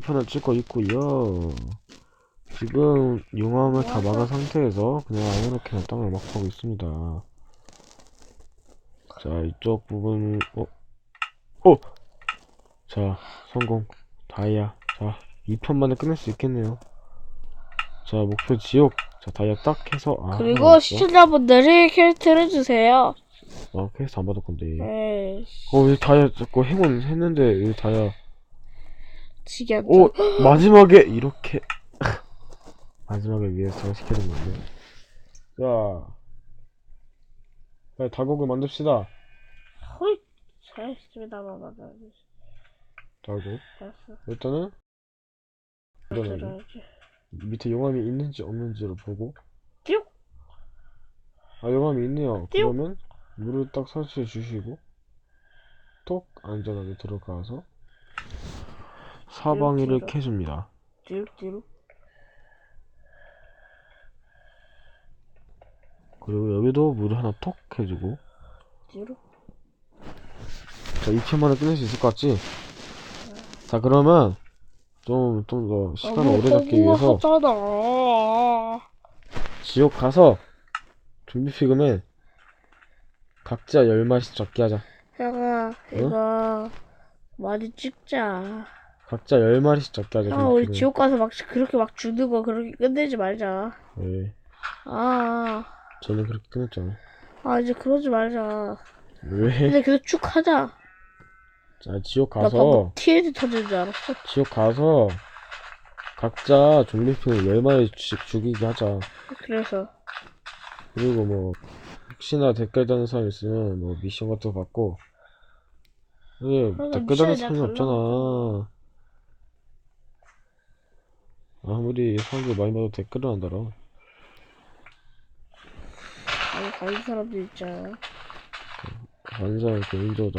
편을 찍고 있고요. 지금 용암을 다 막은 상태에서 그냥 아무렇게나 땅을 막 파고 있습니다. 자, 이쪽 부분, 어, 어! 자, 성공. 다이아. 자, 2편 만에 끝낼 수 있겠네요. 자, 목표 지옥. 자, 다이아 딱 해서, 아. 그리고 시청자분들이 캐릭터를 주세요. 있어. 아, 퀘스트 안 받을 건데. 에이, 어, 왜 다이아 자꾸 행운 했는데, 왜 다이아. 지겹다. 오! 마지막에 이렇게. 마지막에 위에서 장식해둔 건데. 자. 빨리 다곡을 만듭시다. 헐, 잘했습니다, 마마. 다곡. 됐어. 일단은, 일단은. 밑에 용암이 있는지 없는지를 보고. 띠용. 아, 용암이 있네요. 띠용. 그러면, 물을 딱 설치해 주시고, 톡! 안전하게 들어가서, 사방이를. 캐줍니다. 뒤로, 뒤로. 그리고 여기도 물을 하나 톡 해주고, 뒤로. 자, 2편만에 끝낼 수 있을 것 같지? 자, 그러면, 좀, 좀 더 시간을 너무 오래 잡기 위해서, 허무하잖아. 지옥 가서, 좀비 피그맨, 각자 10마리씩 잡게 하자. 형아, 이거 많이 찍자. 각자 10마리씩 잡게 하자, 좀비 우리. 지옥 가서 막 그렇게 막 죽는 거 그렇게 끝내지 말자. 네, 아, 저는 그렇게 끝냈잖아. 아 이제 그러지 말자. 왜? 이제 계속 쭉 하자. 자, 지옥 나 가서, TNT 터진 줄 알았어. 지옥 가서, 각자 좀비 피그맨 10마리씩 죽이게 하자. 그래서 그리고 뭐, 혹시나 댓글 다는 사람 있으면, 뭐, 미션 같은 거 받고, 왜, 그러면 댓글 다는 사람이 다 없잖아. 아무리 사람들 많이 봐도 댓글을 안 달아. 아니 가는 사람도 있잖아. 사람 개인적으로.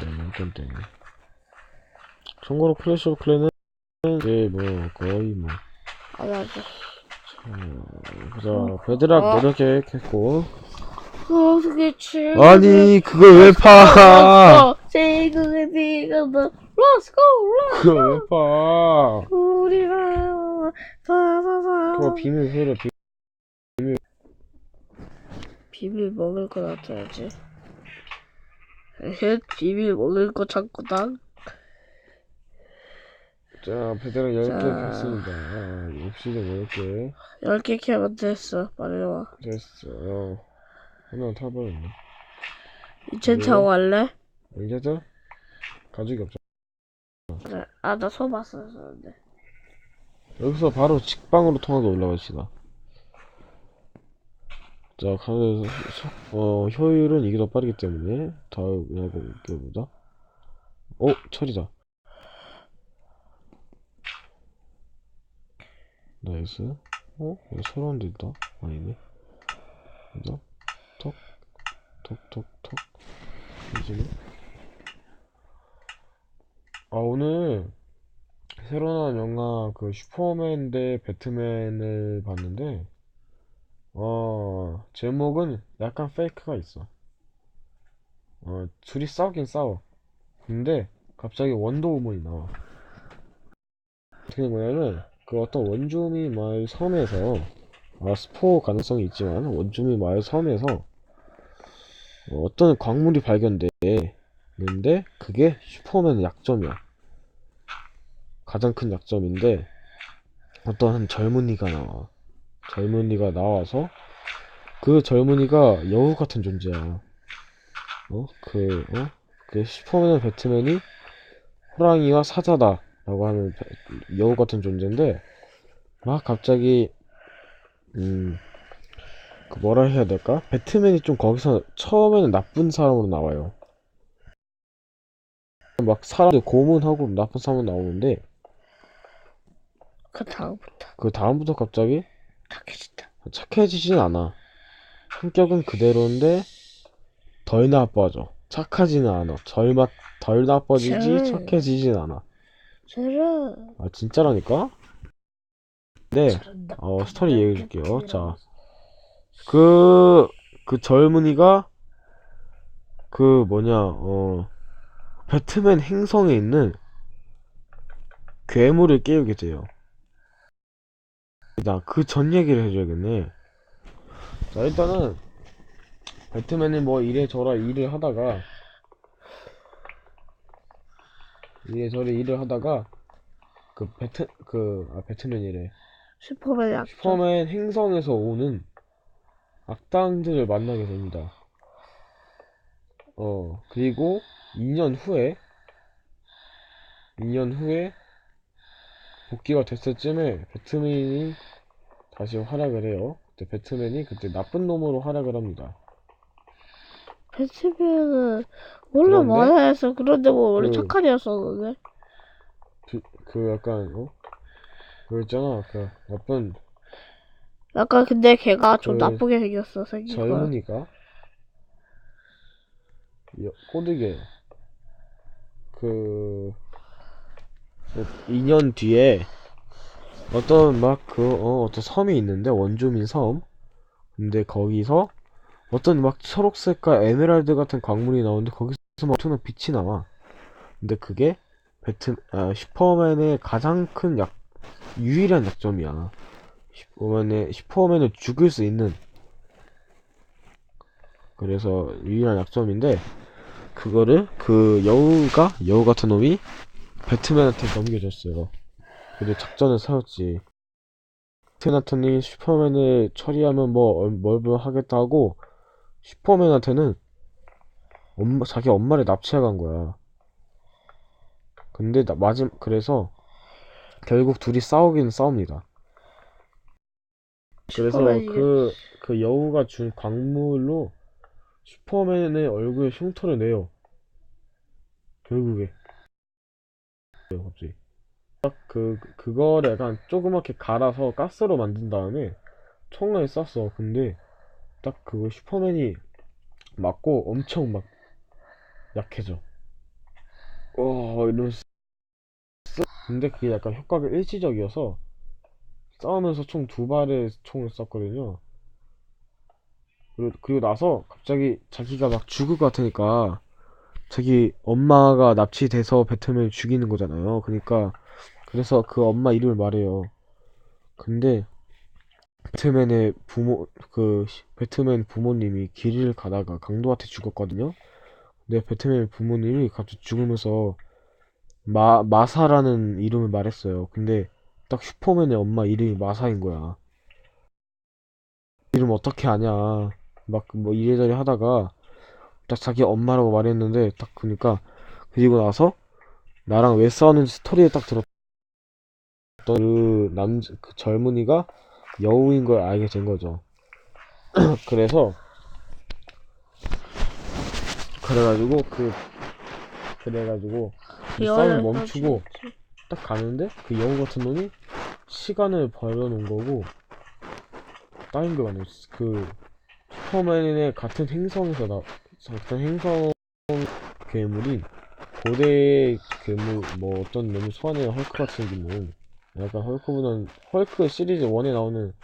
네, 남편 때문에. 참고로 클래시 오브 클랜은, 이제 뭐, 거의 뭐, 아 맞아. 자, 베드락 어. 여러 개 했고. 어, 칠. 아니, 그걸 왜 파! 세금의 비가 뭐 Let's go, let's 그걸 왜 파! go. 우리가. 그거 비밀 소리야, 비 비밀 먹을 거 놔둬야지. 헷 비밀 먹을 거 찾고 난 자, 베드락 10개 자. 했습니다. 아, 옵시전 10개. 10개 캐면 됐어. 빨리 와. 됐어요. 하나 타버렸네. 이젠트하고 갈래? 이제죠? 가죽이 없죠. 그래. 아, 나 소봤었는데 여기서 바로 직방으로 통하게 올라갑시다. 자, 가서, 어, 효율은 이게 더 빠르기 때문에, 다음, 이거보다. 어, 철이다. 나이스. 어? 여기 새로운 데 있다. 아니네. 그죠? 톡, 톡, 톡, 톡. 이지네. 아, 오늘, 새로 나온 영화 그 슈퍼맨 대 배트맨을 봤는데 어 제목은 약간 페이크가 있어. 어 둘이 싸우긴 싸워. 근데 갑자기 원더우먼이 나와. 어떻게 된 거냐면 그 어떤 원주민 마을 섬에서 아 스포 가능성이 있지만 원주민 마을 섬에서 어, 어떤 광물이 발견돼 근데 그게 슈퍼맨의 약점이야 가장 큰 약점인데 어떤 한 젊은이가 나와 젊은이가 나와서 그 젊은이가 여우 같은 존재야 어? 그 어? 그 슈퍼맨 배트맨이 호랑이와 사자다 라고 하는 배- 여우 같은 존재인데 막 갑자기 음 그 뭐라 해야 될까? 배트맨이 좀 거기서 처음에는 나쁜 사람으로 나와요 막 사람들 고문하고 나쁜 사람 나오는데 그 다음부터 그 다음부터 갑자기 착해진다. 착해지진 않아. 성격은 그대로인데 덜 나빠져. 착하지는 않아. 덜, 마, 덜 나빠지지 쟤. 착해지진 않아. 저런. 아 진짜라니까? 네. 어, 스토리 놈들 얘기해 줄게요. 뿐이라고. 자. 그, 그 젊은이가 그 뭐냐 어 배트맨 행성에 있는 괴물을 깨우게 돼요. 나 그 전 얘기를 해줘야겠네. 자, 일단은, 배트맨이 뭐 이래저래 일을 하다가, 이래저래 일을 하다가, 그 배트, 그, 아, 배트맨이래. 슈퍼맨 약점. 슈퍼맨 행성에서 오는 악당들을 만나게 됩니다. 어, 그리고 2년 후에, 2년 후에 복귀가 됐을 쯤에 배트맨이 다시 활약을 해요. 그때 배트맨이 그때 나쁜 놈으로 활약을 합니다. 배트맨은 원래 그런데? 만화에서 그런데 뭐 원래 그- 착한 애였었는데. 그, 그 약간, 어? 그 있잖아. 그 나쁜 약간 근데 걔가 좀 그 나쁘게 생겼어 생긴 거. 젊은이가 여- 꼬드게 그 2년 뒤에 어떤 막그 어, 어떤 섬이 있는데 원주민 섬. 근데 거기서 어떤 막 초록색과 에메랄드 같은 광물이 나오는데 거기서 막 엄청난 빛이 나와. 근데 그게 배트 아, 슈퍼맨의 가장 큰 약 유일한 약점이야. 슈퍼맨의 슈퍼맨을 죽일 수 있는. 그래서 유일한 약점인데 그거를 그 여우가 여우 같은 놈이 배트맨한테 넘겨줬어요. 그리고 작전을 세웠지. 배트맨한테는 슈퍼맨을 처리하면 뭐 뭘뭐 하겠다 하고 슈퍼맨한테는 엄마 자기 엄마를 납치해 간 거야. 근데 나, 마지 그래서 결국 둘이 싸우긴 싸웁니다. 그래서 슈퍼맨이- 그, 그 여우가 준 광물로 슈퍼맨의 얼굴에 흉터를 내요. 결국에. 갑자기. 딱 그, 그거를 약간 조그맣게 갈아서 가스로 만든 다음에 총알 쐈어. 근데 딱 그거 슈퍼맨이 맞고 엄청 막 약해져. 와, 이러면서. 쓱. 근데 그게 약간 효과가 일시적이어서 싸우면서 총 두 발의 총을 쐈거든요. 그리고, 그리고 나서 갑자기 자기가 막 죽을 것 같으니까 자기 엄마가 납치돼서 배트맨을 죽이는 거잖아요. 그러니까 그래서 그 엄마 이름을 말해요. 근데 배트맨의 부모 그 시- 배트맨 부모님이 길을 가다가 강도한테 죽었거든요. 근데 배트맨 부모님이 갑자기 죽으면서 마 마사라는 이름을 말했어요. 근데 딱 슈퍼맨의 엄마 이름이 마사인 거야. 이름 어떻게 아냐. 막 뭐 이래저래 하다가 딱 자기 엄마라고 말했는데 딱 그니까 그리고 나서 나랑 왜 싸우는지 스토리를 딱 들었던 그 남자 그 젊은이가 여우인 걸 알게 된 거죠. 그래서 그래가지고 그 그래가지고 그 싸움 멈추고 딱 가는데 그 여우 같은 놈이 시간을 벌어놓은 거고 다른 게 아니야. 그 슈퍼맨의 같은 행성에서 나 같은 행성 괴물인 고대 괴물 뭐 어떤 놈이 소환해 헐크 같이 생긴 놈 약간 헐크보다는 헐크 시리즈 1에 나오는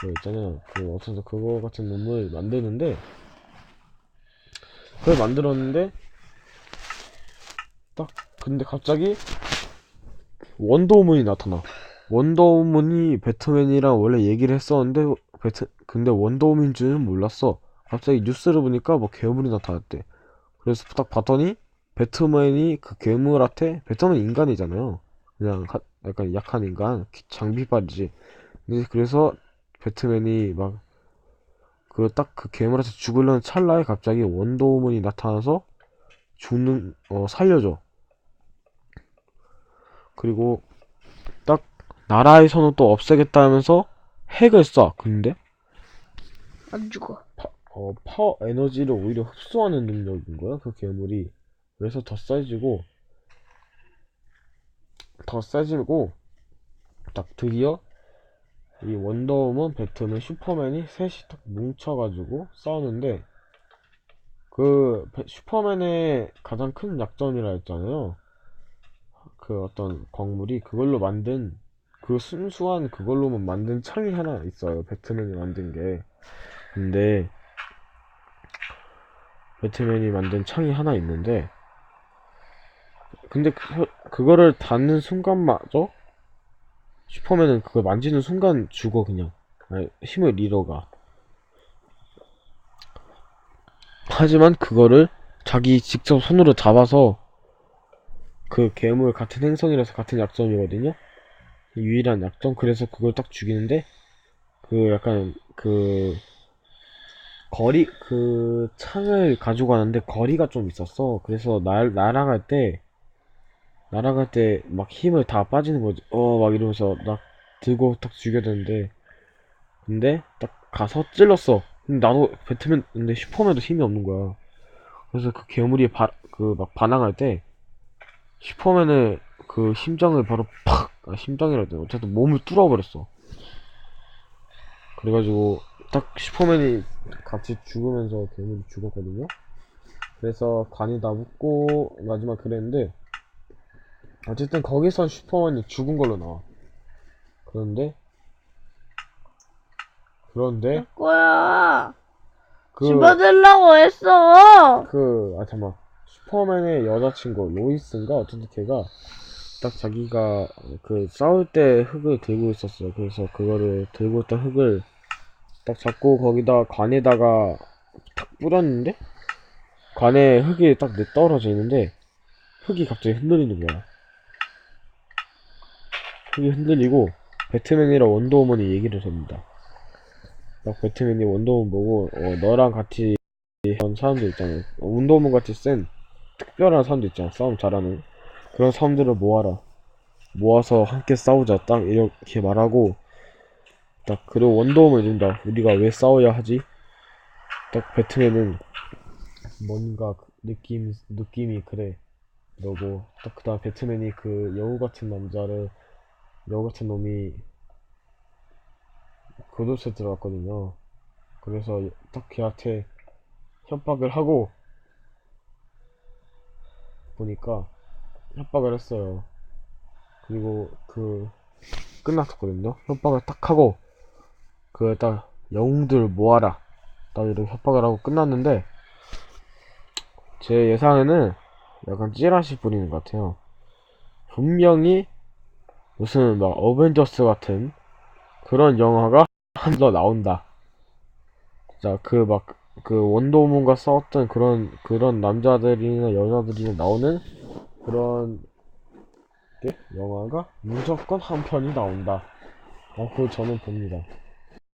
그 있잖아요. 그 어떤 그거 같은 놈을 만드는데 그걸 만들었는데 딱 근데 갑자기 원더우먼이 나타나. 원더우먼이 배트맨이랑 원래 얘기를 했었는데 배트 근데 원더우먼인 줄은 몰랐어. 갑자기 뉴스를 보니까 뭐 괴물이 나타났대. 그래서 딱 봤더니 배트맨이 그 괴물한테 배트맨 인간이잖아요. 그냥 하- 약간 약한 인간 기- 장비빨이지. 근데 그래서 배트맨이 막 그딱그 괴물한테 죽으려는 찰나에 갑자기 원더우먼이 나타나서 죽는 어 살려줘. 그리고 딱 나라에서는 또 없애겠다면서 핵을 쏴 근데 안 죽어. 어, 파워 에너지를 오히려 흡수하는 능력인 거야, 그 괴물이. 그래서 더 세지고, 더 세지고, 딱 드디어, 이 원더우먼, 배트맨, 슈퍼맨이 셋이 딱 뭉쳐가지고 싸우는데, 그, 배- 슈퍼맨의 가장 큰 약점이라 했잖아요. 그 어떤 광물이 그걸로 만든, 그 순수한 그걸로만 만든 창이 하나 있어요. 배트맨이 만든 게. 근데, 배트맨이 만든 창이 하나 있는데 근데 그, 그거를 닿는 순간마저 슈퍼맨은 그걸 만지는 순간 죽어 그냥 아니, 힘을 잃어가 하지만 그거를 자기 직접 손으로 잡아서 그 괴물 같은 행성이라서 같은 약점이거든요 유일한 약점 그래서 그걸 딱 죽이는데 그 약간 그 거리 그 창을 가지고 가는데 거리가 좀 있었어 그래서 날 날아갈 때 날아갈 때 막 힘을 다 빠지는 거지. 어, 막 이러면서 막 들고 딱 죽여야 되는데. 근데 딱 가서 찔렀어. 근데 나도 배트맨, 근데 슈퍼맨도 힘이 없는 거야. 그래서 그 괴물이 바, 그 막 반항할 때 슈퍼맨의 그 심장을 바로 팍! 아, 심장이라 돼. 어쨌든 몸을 뚫어버렸어. 그래가지고 딱 슈퍼맨이 같이 죽으면서 괴물이 죽었거든요. 그래서 관이 다 붙고 마지막 그랬는데 어쨌든 거기선 슈퍼맨이 죽은 걸로 나와. 그런데 그런데 내 거야. 그 집어들라고 했어. 그, 아, 잠깐만. 슈퍼맨의 여자친구, 로이스인가? 어쨌든 걔가, 딱 자기가, 그, 싸울 때 흙을 들고 있었어. 그래서 그거를, 들고 있던 흙을, 딱 잡고 거기다, 관에다가, 탁 뿌렸는데? 관에 흙이 딱내 떨어져 있는데, 흙이 갑자기 흔들리는 거야. 흙이 흔들리고, 배트맨이랑 원더우먼이 얘기를 합니다. 딱 배트맨이 원더우먼 보고, 어, 너랑 같이 그런 사람들 있잖아요. 운동문 같이 센 특별한 사람들 있잖아. 싸움 잘하는 그런 사람들을 모아라. 모아서 함께 싸우자. 딱 이렇게 말하고 딱 그리고 원더우먼 이른다. 우리가 왜 싸워야 하지? 딱 배트맨은 뭔가 그 느낌 느낌이 그래. 너고 딱 그다음 배트맨이 그 여우 같은 남자를 여우 같은 놈이 교도소에 들어갔거든요. 그래서 딱 걔한테 협박을 하고 보니까 협박을 했어요. 그리고 그 끝났었거든요. 협박을 딱 하고 그 딱 영웅들 모아라. 딱 이렇게 협박을 하고 끝났는데 제 예상에는 약간 찌라시 뿌리는 것 같아요. 분명히 무슨 막 어벤져스 같은 그런 영화가 한 더 나온다. 자, 그막 그 원더우먼과 싸웠던 그런 그런 남자들이나 여자들이 나오는 그런 게 영화가 무조건 한 편이 나온다. 어, 그걸 저는 봅니다.